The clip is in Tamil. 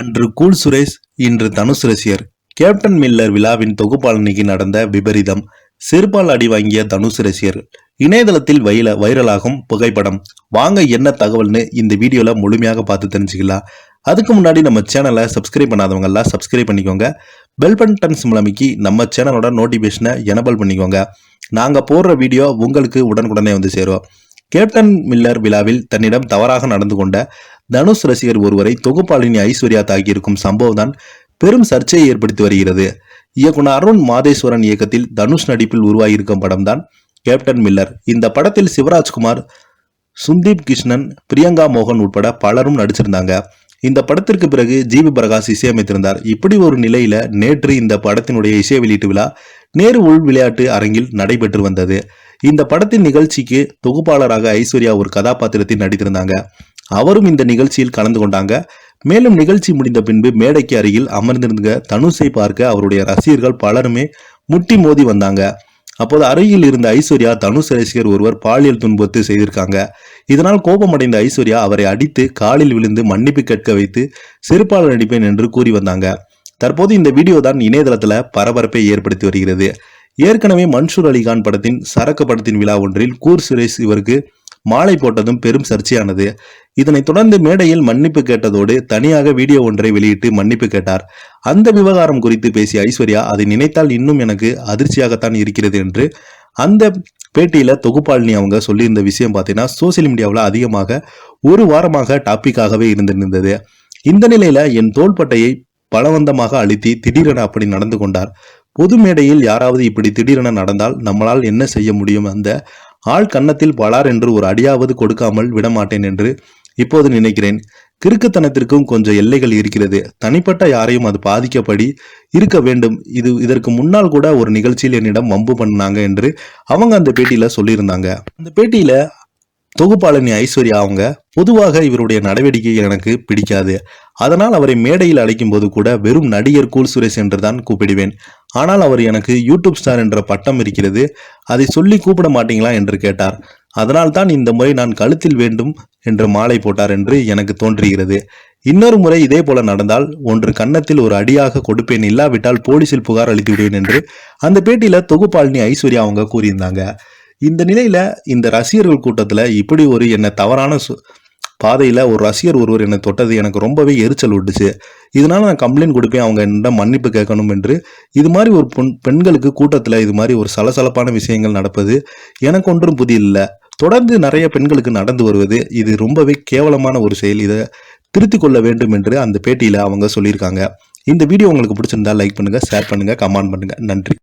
அன்று கூல் சுரேஷ் இன்று தனுஷ் ரசிகர். கேப்டன் மில்லர் விழாவின் தொகுப்பாளனிக்கு நடந்த விபரீதம் செருப்பால் அடி வாங்கிய தனுஷ் ரசிகர். இணையதளத்தில் வைல வைரலாகும் புகைப்படம். வாங்க என்ன தகவல்னு இந்த வீடியோவில் முழுமையாக பார்த்து தெரிஞ்சுக்கலாம். அதுக்கு முன்னாடி நம்ம சேனலை சப்ஸ்கிரைப் பண்ணாதவங்கெல்லாம் சப்ஸ்கிரைப் பண்ணிக்கோங்க. பெல் பட்டன் மூலமிக்கி நம்ம சேனலோட நோட்டிஃபிகேஷனை எனபிள் பண்ணிக்கோங்க. நாங்கள் போடுற வீடியோ உங்களுக்கு உடனுக்குடனே வந்து சேரும். கேப்டன் மில்லர் விழாவில் தன்னிடம் தவறாக நடந்து கொண்ட தனுஷ் ரசிகர் ஒருவரை தொகுப்பாளினி ஐஸ்வர்யா தாக்கியிருக்கும் சம்பவம் தான் பெரும் சர்ச்சையை ஏற்படுத்தி வருகிறது. இயக்குனர் அருண் மாதேஸ்வரன் இயக்கத்தில் தனுஷ் நடிப்பில் உருவாகியிருக்கும் படம்தான் கேப்டன் மில்லர். இந்த படத்தில் சிவராஜ்குமார் சுந்தீப் கிருஷ்ணன் பிரியங்கா மோகன் உட்பட பலரும் நடிச்சிருந்தாங்க. இந்த படத்திற்கு பிறகு ஜிவி பிரகாஷ் இசையமைத்திருந்தார். இப்படி ஒரு நிலையில நேற்று இந்த படத்தினுடைய இசை வெளியீட்டு விழா நேரு உள் விளையாட்டு அரங்கில் நடைபெற்று வந்தது. இந்த படத்தின் நிகழ்ச்சிக்கு தொகுப்பாளராக ஐஸ்வர்யா ஒரு கதாபாத்திரத்தில் நடித்திருந்தாங்க. அவரும் இந்த நிகழ்ச்சியில் கலந்து கொண்டாங்க. மேலும் நிகழ்ச்சி முடிந்த பின்பு மேடைக்கு அருகில் அமர்ந்திருந்த தனுஷை பார்க்க அவருடைய ரசிகர்கள் பலருமே முட்டி மோதி வந்தாங்க. அப்போது அருகில் இருந்த ஐஸ்வர்யா தனுஷ் ரசிகர் ஒருவர் பாலியல் துன்பத்து செய்திருக்காங்க. இதனால் கோபமடைந்த ஐஸ்வர்யா அவரை அடித்து காலில் விழுந்து மன்னிப்பு கேட்க வைத்து செருப்பாளர் நடிப்பேன் என்று கூறி வந்தாங்க. தற்போது இந்த வீடியோ தான் இணையதளத்தில் பரபரப்பை ஏற்படுத்தி வருகிறது. ஏற்கனவே மன்சூர் அலிகான் படத்தின் சரக்கு படத்தின் விழா ஒன்றில் கூர் சுரேஷ் இவருக்கு மாலை போட்டதும் பெரும் சர்ச்சையானது. இதனைத் தொடர்ந்து மேடையில் மன்னிப்பு கேட்டதோடு தனியாக வீடியோ ஒன்றை வெளியிட்டு மன்னிப்பு கேட்டார். அந்த விவகாரம் குறித்து பேசிய ஐஸ்வர்யா அதை நினைத்தால் இன்னும் எனக்கு அதிர்ச்சியாகத்தான் இருக்கிறது என்று அந்த பேட்டியில தொகுப்பாளினி அவங்க சொல்லியிருந்த விஷயம் பார்த்தீங்கன்னா சோசியல் மீடியாவில் அதிகமாக ஒரு வாரமாக டாப்பிக்காகவே இருந்திருந்தது. இந்த நிலையில என் தோள்பட்டையை பலவந்தமாக அழுத்தி திடீரென அப்படி நடந்து கொண்டார். பொது மேடையில் யாராவது இப்படி திடீரென நடந்தால் நம்மளால் என்ன செய்ய முடியும்? அந்த ஆள் கன்னத்தில் பலார் என்று ஒரு அடியாவது கொடுக்காமல் விடமாட்டேன் என்று இப்போது நினைக்கிறேன். கிறுக்குத்தனத்திற்கும் கொஞ்சம் எல்லைகள் இருக்கிறது. தனிப்பட்ட யாரையும் அது பாதிக்கப்படி இருக்க வேண்டும். இது இதற்கு முன்னால் கூட ஒரு நிகழ்ச்சியில் என்னிடம் வம்பு பண்ணாங்க என்று அவங்க அந்த பேட்டியில சொல்லியிருந்தாங்க. அந்த பேட்டியில தொகுப்பாளனி ஐஸ்வர்யா அவங்க பொதுவாக இவருடைய நடவடிக்கை எனக்கு பிடிக்காது. அதனால் அவரை மேடையில் அழைக்கும் போது கூட வெறும் நடிகர் கூல் சுரேஷ் என்று தான் கூப்பிடுவேன். ஆனால் அவர் எனக்கு யூடியூப் ஸ்டார் என்ற பட்டம் இருக்கிறது. அதை சொல்லி கூப்பிட மாட்டீங்களா என்று கேட்டார். அதனால் தான் இந்த முறை நான் கழுத்தில் வேண்டும் என்று மாலை போட்டார் என்று எனக்கு தோன்றுகிறது. இன்னொரு முறை இதே போல நடந்தால் ஒன்று கன்னத்தில் ஒரு அடியாக கொடுப்பேன். இல்லாவிட்டால் போலீசில் புகார் அளித்து விடுவேன் என்று அந்த பேட்டியில தொகுப்பாளினி ஐஸ்வர்யா அவங்க கூறியிருந்தாங்க. இந்த நிலையில் இந்த ரசிகர்கள் கூட்டத்தில் இப்படி ஒரு என்ன தவறான சு- ஒரு ரசிகர் ஒருவர் என்னை தொட்டது எனக்கு ரொம்பவே எரிச்சல் விட்டுச்சு. இதனால் நான் கம்ப்ளைண்ட் கொடுப்பேன் அவங்க என்னிடம் மன்னிப்பு கேட்கணும் என்று. இது மாதிரி ஒரு பெண் பெண்களுக்கு கூட்டத்தில் இது மாதிரி ஒரு சலசலப்பான விஷயங்கள் நடப்பது எனக்கு ஒன்றும் புதியில்லை தொடர்ந்து நிறைய பெண்களுக்கு நடந்து வருவது இது ரொம்பவே கேவலமான ஒரு செயல். இதை திருத்திக் கொள்ள வேண்டும் என்று அந்த பேட்டியில் அவங்க சொல்லியிருக்காங்க. இந்த வீடியோ உங்களுக்கு பிடிச்சிருந்தா லைக் பண்ணுங்கள் ஷேர் பண்ணுங்கள் கமெண்ட் பண்ணுங்கள் நன்றி.